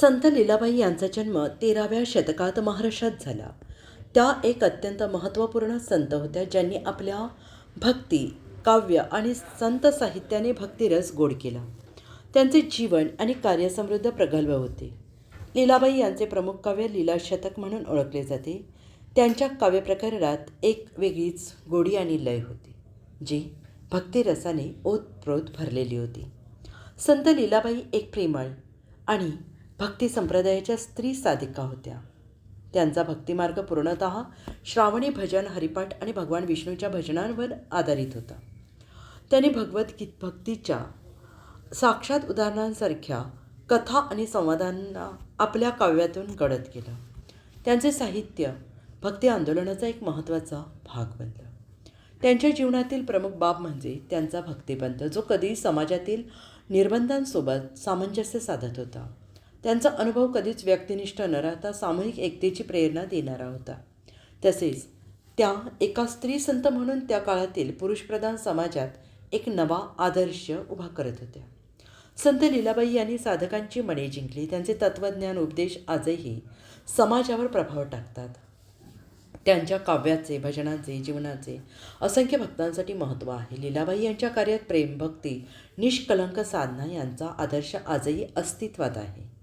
संत लीलाबाई यांचा जन्म तेराव्या शतकात महाराष्ट्रात झाला. त्या एक अत्यंत महत्त्वपूर्ण संत होत्या ज्यांनी आपल्या भक्ती काव्य आणि संत साहित्याने भक्तिरस गोड केला. त्यांचे जीवन आणि कार्यसमृद्ध प्रगल्भ होते. लीलाबाई यांचे प्रमुख काव्य लीला शतक म्हणून ओळखले जाते. त्यांच्या काव्यप्रकारात एक वेगळीच गोडी आणि लय होती जी भक्तिरसाने ओतप्रोत भरलेली होती. संत लीलाबाई एक प्रेमळ आणि भक्ती संप्रदायाच्या स्त्री साधिका होत्या. त्यांचा भक्तिमार्ग पूर्णतः श्रावणी भजन हरिपाठ आणि भगवान विष्णूच्या भजनांवर आधारित होता. त्यांनी भगवद्गीत भक्तीच्या साक्षात उदाहरणांसारख्या कथा आणि संवादांना आपल्या काव्यातून गडद केलं त्यांचे साहित्य भक्ती आंदोलनाचा एक महत्त्वाचा भाग बनलं. त्यांच्या जीवनातील प्रमुख बाब म्हणजे त्यांचा भक्तिपंथ जो कधी समाजातील निर्बंधांसोबत सामंजस्य साधत होता. त्यांचा अनुभव कधीच व्यक्तिनिष्ठ न राहता सामूहिक एकतेची प्रेरणा देणारा होता. तसेच त्या एका स्त्री संत म्हणून त्या काळातील पुरुषप्रधान समाजात एक नवा आदर्श उभा करत होत्या. संत लीलाबाई यांनी साधकांची मने जिंकली. त्यांचे तत्त्वज्ञान उपदेश आजही समाजावर प्रभाव टाकतात. त्यांच्या काव्याचे भजनाचे जीवनाचे असंख्य भक्तांसाठी महत्त्व आहे. लीलाबाई यांच्या कार्यात प्रेम भक्ती निष्कलंक साधना यांचा आदर्श आजही अस्तित्वात आहे.